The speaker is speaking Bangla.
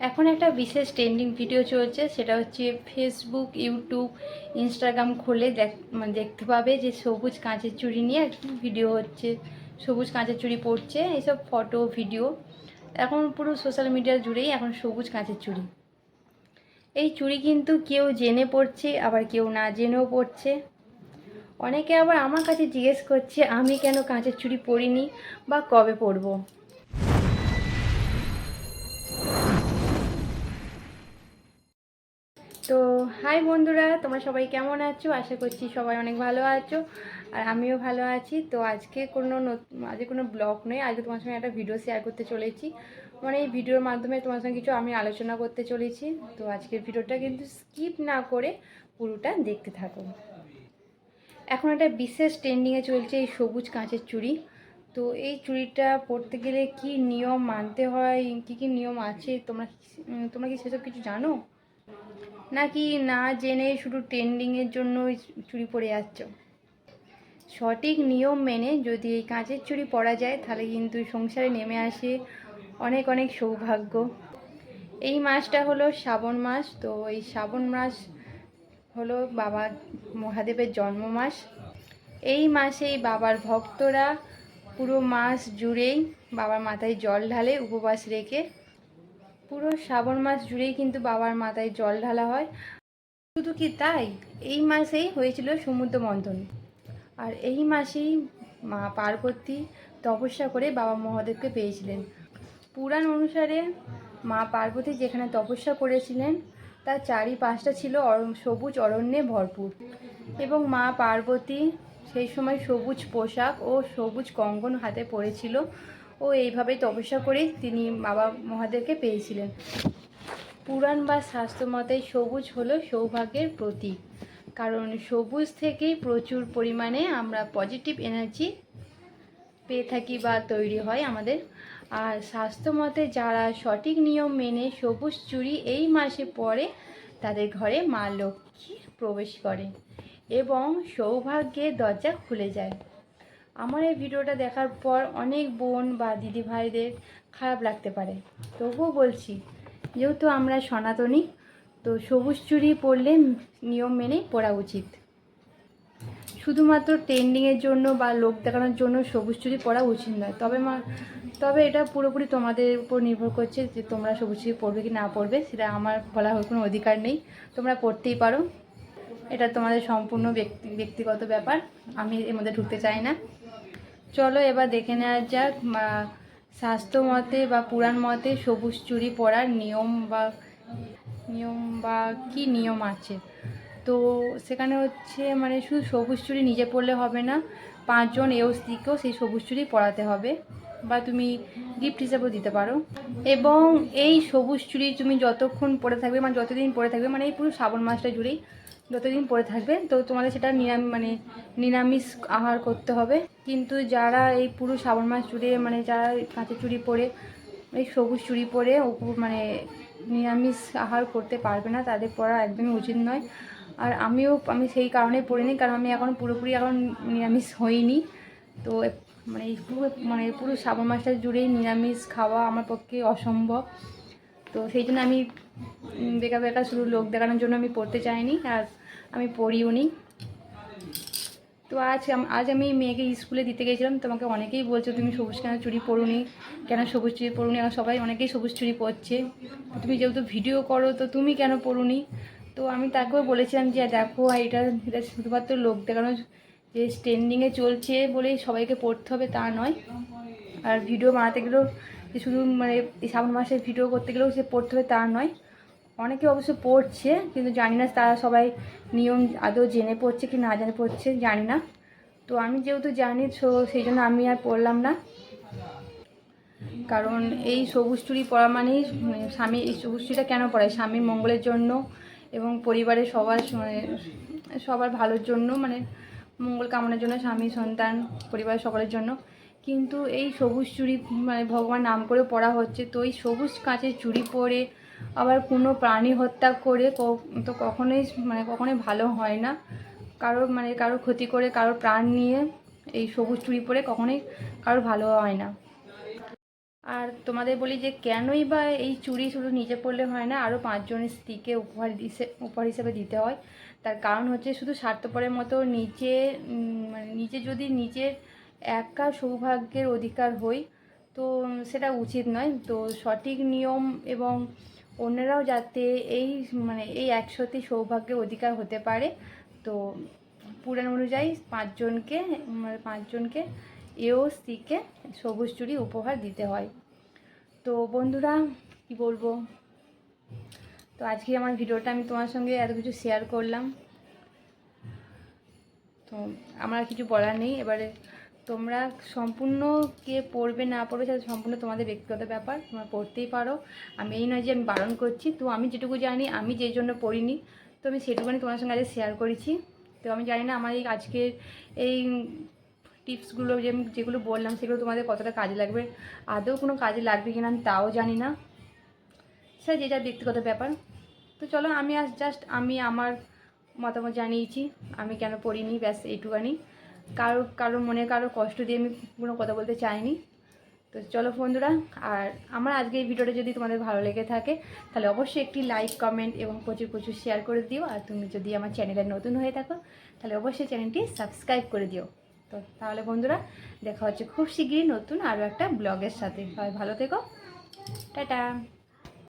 এখন একটা বিশেষ ট্রেন্ডিং ভিডিও চলছে, সেটা হচ্ছে ফেসবুক ইউটিউব ইনস্টাগ্রাম খুলে মানে দেখতে পাবে যে সবুজ কাঁচের চুড়ি নিয়ে একটা ভিডিও হচ্ছে, সবুজ কাঁচের চুড়ি পড়ছে এইসব ফটো ভিডিও এখন পুরো সোশ্যাল মিডিয়া জুড়েই এখন সবুজ কাঁচের চুড়ি। এই চুড়ি কিন্তু কেউ জেনে পড়ছে, আবার কেউ না জেনেও পড়ছে। অনেকে আবার আমার কাছে জিজ্ঞেস করছে, আমি কেন কাঁচের চুড়ি পরিনি বা কবে পরবো? তো হাই বন্ধুরা, তোমরা সবাই কেমন আছো? আশা করছি সবাই অনেক ভালো আছো আর আমিও ভালো আছি। তো আজকে কোনো আজকে কোনো ব্লগ নেই আজকে তোমার সঙ্গে একটা ভিডিও শেয়ার করতে চলেছি। মানে এই ভিডিওর মাধ্যমে তোমার সঙ্গে কিছু আমি আলোচনা করতে চলেছি। তো আজকের ভিডিওটা কিন্তু স্কিপ না করে পুরোটা দেখতে থাকো। এখন একটা বিশেষ ট্রেন্ডিংয়ে চলছে এই সবুজ কাঁচের চুড়ি। তো এই চুড়িটা পরতে গেলে কি নিয়ম মানতে হয়? কি কি নিয়ম আছে? তোমরা তোমরা কি সেসব কিছু জানো? নাকি না জেনে শুধু ট্রেন্ডিংয়ের জন্য চুড়ি পরে যাচ্ছ সঠিক নিয়ম মেনে যদি এই কাঁচের চুড়ি পরা যায়, তাহলে কিন্তু সংসারে নেমে আসে অনেক অনেক সৌভাগ্য। এই মাসটা হলো শ্রাবণ মাস, তো এই শ্রাবণ মাস হলো বাবা মহাদেবের জন্ম মাস এই মাসেই বাবার ভক্তরা পুরো মাস জুড়েই বাবার মাথায় জল ঢালে উপবাস রেখে পুরো শ্রাবণ মাস জুড়েই কিন্তু বাবার মাথায় জল ঢালা হয়। শুধু কি তাই? এই মাসেই হয়েছিল সমুদ্র মন্থন। আর এই মাসেই মা পার্বতী তপস্যা করে বাবা মহাদেবকে পেয়েছিলেন। পুরাণ অনুসারে মা পার্বতী যেখানে তপস্যা করেছিলেন, তার চারিপাশটা ছিল সবুজ অরণ্যে ভরপুর। এবং মা পার্বতী সেই সময় সবুজ পোশাক ও সবুজ কঙ্গন হাতে পরেছিল। ও এইভাবে তপস্যা করেই তিনি বাবা মহাদেবকে পেয়েছিলেন। পুরাণ বা শাস্ত্র মতে সবুজ হলো সৌভাগ্যের প্রতীক। কারণ সবুজ থেকেই প্রচুর পরিমাণে আমরা পজিটিভ এনার্জি পেয়ে থাকি বা তৈরি হয় আমাদের। আর স্বাস্থ্য মতে যারা সঠিক নিয়ম মেনে সবুজ চুরি এই মাসে পরে তাদের ঘরে মা লক্ষ্মী প্রবেশ করে এবং সৌভাগ্যের দরজা খুলে যায়। আমার এই ভিডিওটা দেখার পর অনেক বোন বা দিদি ভাইদের খারাপ লাগতে পারে। তবুও বলছি, যেহেতু আমরা সনাতনী, তো সবুজ চুড়ি পরলে নিয়ম মেনে পরা উচিত। শুধুমাত্র ট্রেন্ডিংয়ের জন্য বা লোক দেখানোর জন্য সবুজ চুড়ি পরা উচিত নয়। তবে মা, তবে এটা পুরোপুরি তোমাদের উপর নির্ভর করছে যে তোমরা সবুজ চুড়ি পরবে কি না পরবে, সেটা আমার বলার কোনো অধিকার নেই। তোমরা পড়তেই পারো। এটা তোমাদের সম্পূর্ণ ব্যক্তি, ব্যক্তিগত ব্যাপার, আমি এর মধ্যে ঢুকতে চাই না। চলো এবার দেখে নেওয়া যাক স্বাস্থ্য মতে বা পুরাণ মতে সবুজ চুরি পরার নিয়ম বা নিয়ম বা কি নিয়ম আছে? তো সেখানে হচ্ছে মানে শুধু সবুজ চুরি নিজে পড়লে হবে না, পাঁচজন এও স্ত্রীকেও সেই সবুজ চুরি পড়াতে হবে। বা তুমি গিফট হিসাবেও দিতে পারো। এবং এই সবুজ চুড়ি তুমি যতক্ষণ পরে থাকবে মানে যতদিন পরে থাকবে মানে এই পুরো শ্রাবণ মাসটা জুড়েই যতদিন পরে থাকবে, তো তোমাদের সেটা নিরাম মানে নিরামিষ আহার করতে হবে। কিন্তু যারা এই পুরো শ্রাবণ মাস জুড়ে মানে যারা কাঁচের চুড়ি পরে, এই সবুজ চুড়ি পরে মানে নিরামিষ আহার করতে পারবে না, তাদের পড়া একদমই উচিত নয়। আর আমিও, আমি সেই কারণে পড়িনি, কারণ আমি এখন পুরোপুরি এখন নিরামিষ হইনি। তো মানে পুরো মানে পুরো শ্রাবণ মাসটা জুড়েই নিরামিষ খাওয়া আমার পক্ষে অসম্ভব। তো সেই জন্য আমি উম, বেকার বেকার শুধু লোক দেখানোর জন্য আমি পড়তে চাইনি আর আমি পড়িও নি। তো আজ আজ আমি মেয়েকে স্কুলে দিতে গেছিলাম তোমাকে অনেকেই বলছো তুমি সবুজ কেন চুড়ি পরুনি কেন সবুজ চুরি পরুনি এখন সবাই অনেকেই সবুজ চুরি পরছে। তুমি যেহেতু ভিডিও করো তো তুমি কেন পড়ুনি তো আমি তাকেও বলেছিলাম যে দেখো এটা এটা শুধুমাত্র লোক দেখানো যে ট্রেন্ডিংয়ে চলছে বলেই সবাইকে পড়তে হবে তা নয়। আর ভিডিও বানাতে গেলেও যে শুধু মানে এই শ্রাবণ মাসে ভিডিও করতে গেলেও সে পড়তে হবে তা নয়। অনেকে অবশ্য পড়ছে, কিন্তু জানি না তারা সবাই নিয়ম আদৌ জেনে পড়ছে কি না জেনে পড়ছে, জানি না। তো আমি যেহেতু জানি, তো সেই জন্য আমি আর পড়লাম না। কারণ এই সবুজ চুড়ি পড়া মানেই মানে স্বামী এই সবুজ চুড়িটা কেন পড়ায়? স্বামীর মঙ্গলের জন্য এবং পরিবারের সবার মানে সবার ভালোর জন্য মানে মঙ্গল কামনার জন্য, স্বামী, সন্তান পরিবারের সকলের জন্য। কিন্তু এই সবুজ চুড়ি মানে ভগবান নাম করে পড়া হচ্ছে, তো এই সবুজ কাঁচের চুড়ি পরে আবার কোনো প্রাণী হত্যা করে তো কখনোই মানে কখনোই ভালো হয় না। কারোর মানে কারোর ক্ষতি করে কারোর প্রাণ নিয়ে এই সবুজ চুড়ি পরে কখনোই কারোর ভালো হয় না। আর তোমাদের বলি যে, কেনই বা এই চুড়ি শুধু নিচে পড়লে হয় না আরও পাঁচজন স্ত্রীকে উপহার দিছে, উপহার হিসেবে দিতে হয়। তার কারণ হচ্ছে শুধু স্বার্থপরের মতো নিচে মানে নিচে যদি নিজের একা সৌভাগ্যের অধিকার হই, তো সেটা উচিত নয়। তো সঠিক নিয়ম এবং অন্যরাও যাতে এই মানে এই একসাথে সৌভাগ্যের অধিকার হতে পারে, তো পুরাণ অনুযায়ী পাঁচজনকে মানে পাঁচজনকে এও স্ত্রীকে সবুজ চুড়ি উপহার দিতে হয়। তো বন্ধুরা, কি বলব? তো আজকে আমার ভিডিওটা আমি তোমার সঙ্গে এত কিছু শেয়ার করলাম। তো আমার কিছু বলার নেই। এবারে তোমরা সম্পূর্ণ কে পড়বে, না পড়বে সেটা সম্পূর্ণ তোমাদের ব্যক্তিগত ব্যাপার। তোমরা পড়তেই পারো। আমি এই নয় যে আমি বারণ করছি। তো আমি যেটুকু জানি, আমি যে জন্য পড়িনি, তো আমি সেটুকুনি তোমার সঙ্গে আজকে শেয়ার করেছি। তো আমি জানি না আমার এই আজকের এই টিপসগুলো যে আমি যেগুলো বললাম, সেগুলো তোমাদের কতটা কাজে লাগবে। আদৌ কোনো কাজে লাগবে কিনা আমি তাও জানি না। সেটা যে যার ব্যক্তিগত ব্যাপার। তো চলো, আমি আজ জাস্ট আমি আমার মতামত জানিয়েছি। আমি কেন পড়িনি, ব্যাস এইটুকানি কারও কারও মনে, কারও কষ্ট দিয়ে আমি কোনো কথা বলতে চাইনি। তো চলো বন্ধুরা, আর আমার আজকে এই ভিডিওটা যদি তোমাদের ভালো লেগে থাকে, তাহলে অবশ্যই একটি লাইক কমেন্ট এবং প্রচুর প্রচুর শেয়ার করে দিও। আর তুমি যদি আমার চ্যানেলে নতুন হয়ে থাকো, তাহলে অবশ্যই চ্যানেলটি সাবস্ক্রাইব করে দিও। তো তাহলে বন্ধুরা, দেখা হচ্ছে খুব শীঘ্রই নতুন আরও একটা ব্লগের সাথে। ভালো থেকো। টাটা।